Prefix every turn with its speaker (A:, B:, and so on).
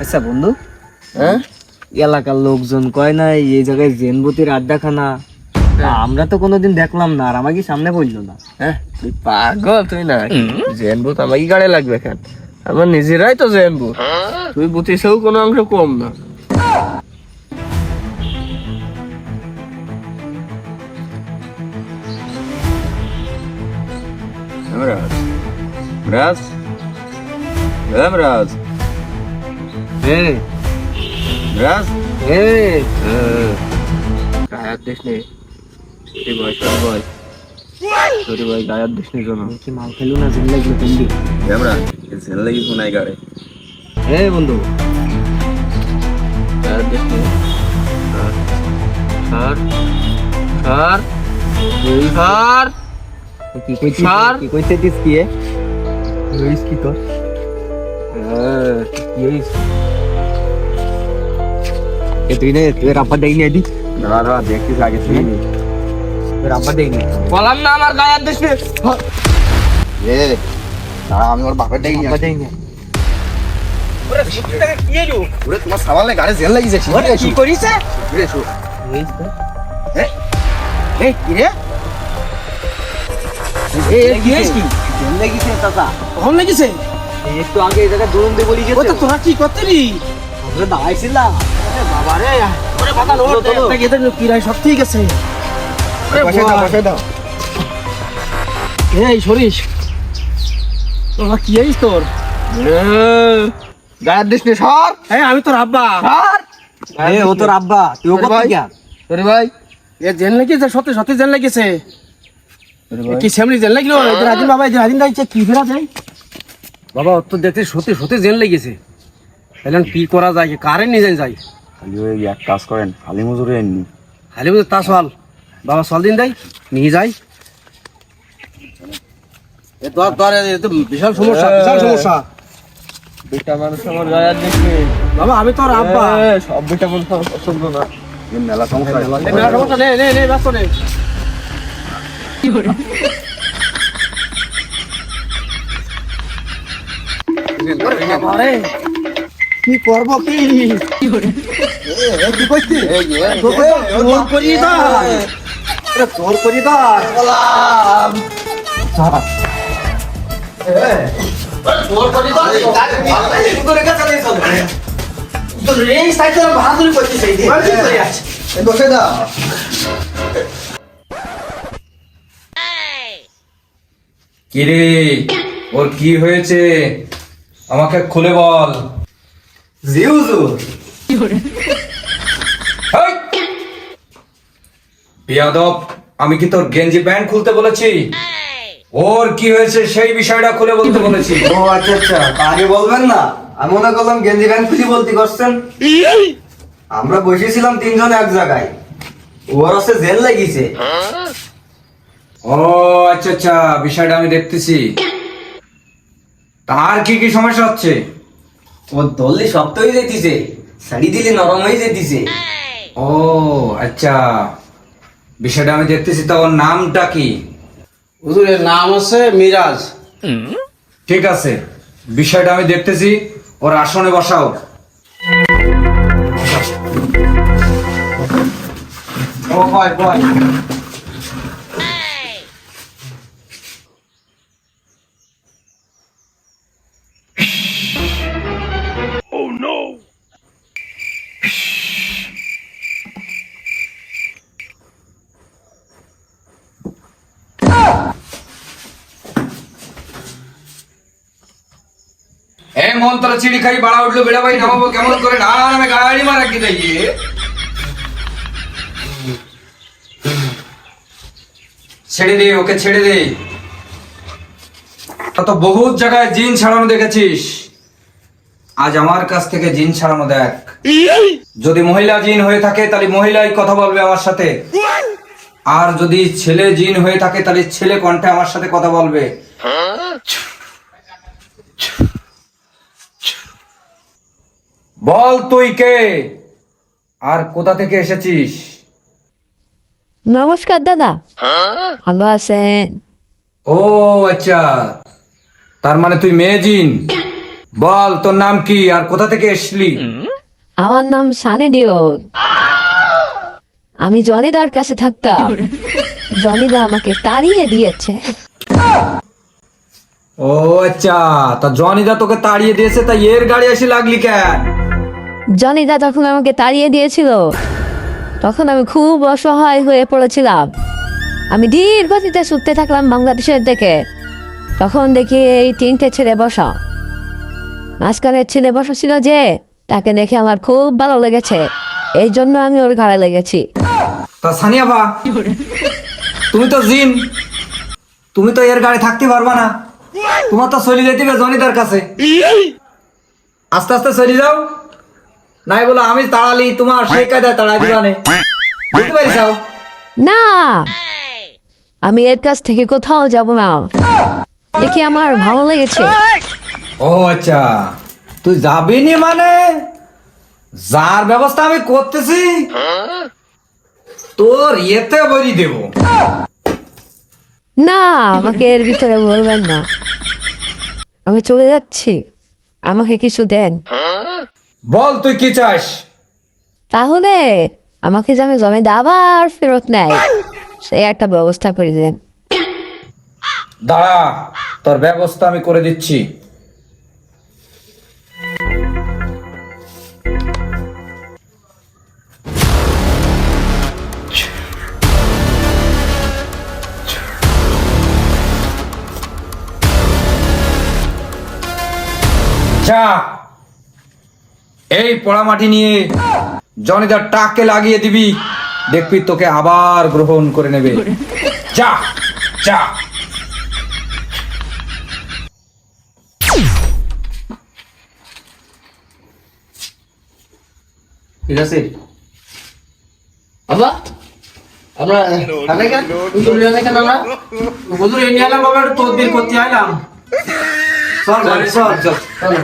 A: আচ্ছা বন্ধু।
B: হ্যাঁ?
A: এলাকার লোকজন কয় না এই জায়গায় জেনবতির আড্ডাখানা? তা আমরা তো কোনোদিন দেখলাম না আর আমাকে সামনে বলল না।
B: হ্যাঁ? তুই পাগল তুই না? জেন বুথ আমাকে গাড়ি লাগবে কেন? আমার নিজেরাই তো জেন বুথ তুই বুথিসেও কোনো অংশ কম না। রাজ রাজ রাজ
A: হ্যাঁ
B: রাজ
A: হ্যাঁ
B: গায়াত দিস নে। ছোটি বয় সব বয় ছোটি বয় গায়াত দিস নে
A: কি মাল খেলো না জেন লাগল তুমি
B: আমরা জেল লাগি শোনাই গাড়ি
A: হ্যাঁ বন্ধু।
B: গায়াত দিস নে। স্যার স্যার স্যার
A: কি কইছিস? কি কইছিস কি এ? কি তোর? কি হইস? এ তুই নে তুই রাব্বা দেই নে দি
B: দাঁড়া দাঁড়া দেখছিস আগে তুই
A: তুই রাব্বা দেই নে
B: বললাম না আমার গায়াত দিস
C: এ আমি ওর বাপের তোমার সামালে গাড়ি জেল
A: কি
C: এই কি রে
A: একটু আগে এই জায়গায় দৌড়ন বলি
D: তোরা কি করতে রি
A: আমরা দাঁড়াইছিলাম
D: বাবা ওরে বাবা লো
A: চলো, চলো।
D: একটা গেতে কিরাই সব ঠিক আছে।
C: বসে দাও বসে দাও।
D: এই সরিস। তোরা কি আইস তোর?
C: গায়ের দিস সর।
D: হ্যাঁ আমি তোর আব্বা।
A: এ ও তোর আব্বা। তুই ও
C: আরে
A: কত
C: তোরে ভাই।
D: এ জেল লাগিছে সত্যি সত্যি জেল লাগিছে। এ কি সেমনি জেল লাগিলো এদের বাবা দাইছে কি ফেরা যায়? বাবা দেখতে সত্যি সত্যি জেন লেগেছে। এখন কি করা যায়? কারে নিয়ে যায়
C: খালি ওই এক কাজ করেন খালি মজুরি এমনি
D: খালি বুঝে তা সল বাবা সল দিন দেয় নিয়ে যাই। তোর তোর বিশাল সমস্যা বিশাল সমস্যা।
B: দুটা মানুষ আমার গায়াত দিস নে
D: বাবা আমি তোর আব্বা।
B: সব দুটা মানুষ আমার পছন্দ না।
C: মেলা সমস্যা
D: মেলা সমস্যা নে নে নে ব্যস্ত নে। আরে কি করব কি? জোর করি জোর বাহাদুরি
C: বসে
E: কিরে ওর কি হয়েছে? আমাকে খুলে বল।
A: জি
E: হেই! বিয়াদব আমি কি তোর গেঞ্জি প্যান্ট খুলতে বলেছি? ওর কি হয়েছে সেই বিষয়টা খুলে বলতে বলেছি।
A: ও আচ্ছা আচ্ছা আগে বলবেন না। আমি মনে করলাম গেঞ্জি প্যান্ট খুঁজি বলতে করছেন। আমরা বসেছিলাম তিনজন এক জায়গায়। ওর আছে জেল লাগিছে।
E: ও আচ্ছা আচ্ছা বিষয়টা আমি দেখতেছি। তার কি কি সমস্যা হচ্ছে?
A: ও দললি শক্ত হয়ে যেতিছে শাড়ি দিলে নরম হয়ে যেতিছে।
E: ও আচ্ছা। বিষয়টা আমি দেখতেছি তা ওর নামটা কি?
D: হুজুরের নাম আছে মিরাজ।
E: ঠিক আছে। বিষয়টা আমি দেখতেছি ওর আসনে বসাও। ও ভয় ভয় এ মন্ত্র চিড়ি খাই, বাড়া উঠল, বেড়া ভাই নামাবো, কেমন করে? না আমি গাড়ি মারা কি দেখি ছেড়ে দে, ওকে ছেড়ে দে। তো বহুত জায়গায় জিন ছাড়ানো দেখেছিস। আজ আমার কাছ থেকে জিন ছাড়ানো দেখ। যদি মহিলা জিন হয়ে থাকে, তাহলে মহিলাই কথা বলবে আমার সাথে। আর যদি ছেলে জিন হয়ে থাকে, তাহলে ছেলে কণ্ঠে আমার সাথে কথা বলবে। বল তুই কে? আর কোথা থেকে এসেছিস?
F: নমস্কার দাদা। ভালো আছেন?
E: ও আচ্ছা। তার মানে তুই মেয়ে জিন? বল তোর নাম কি? আর কোথা থেকে এসলি?
F: আমার নাম সানে ডিওর। আমি জনিদার কাছে থাকতাম। জনিদা আমাকে তাড়িয়ে দিয়েছে।
E: ও আচ্ছা। তা জনিদা তোকে তাড়িয়ে দিয়েছে তা এর গাড়ি এসে লাগলি কেন?
F: জনিদা যখন আমাকে তাড়িয়ে দিয়েছিল। তখন আমি খুব অসহায় হয়ে পড়েছিলাম। আমি ধীর গতিতে ছুটতে থাকলাম বাংলাদেশের দিকে। তখন দেখি এই তিনটে ছেলে বসা। মাঝখানের ছেলে বসা ছিল যে, তাকে দেখে আমার খুব ভালো লেগেছে। এই জন্য আমি ওর ঘাড়ে লেগেছি।
E: তুমি তো জিন। তুমি তো এর গাড়ি থাকতে পারবা না। তোমার তো যেতে জনিদার কাছে। আস্তে আস্তে চলে যাও। নাই বলো আমি তাড়ালি তোমার সেই কায়দায় তাড়াই দিবানে বুঝতে পারিস
F: না। আমি এর কাছ থেকে কোথাও যাব না। দেখি আমার ভালো লেগেছে?
E: ও আচ্ছা তুই যাবি নি মানে? যার ব্যবস্থা আমি করতেছি তোর ইয়েতে বলি দেব।
F: না আমাকে এর ভিতরে বলবেন না। আমি চলে যাচ্ছি। আমাকে কিছু দেন।
E: বল তুই কি চাস?
F: তাহলে আমাকে যেন জমে আবার ফেরত নেয় সেই একটা ব্যবস্থা করে দেন।
E: দাঁড়া তোর ব্যবস্থা আমি করে দিচ্ছি। যা। এই পোড়া মাটি নিয়ে জনিদার টাকে লাগিয়ে দিবি। দেখবি তোকে আবার গ্রহণ করে নেবে। যা যা।
B: ঠিক আছে। আব্বা আমরা
D: হুজুর নিয়ে এলাম বাবা তদবির করতে আইলাম।
A: চল চল চল।
B: চলো।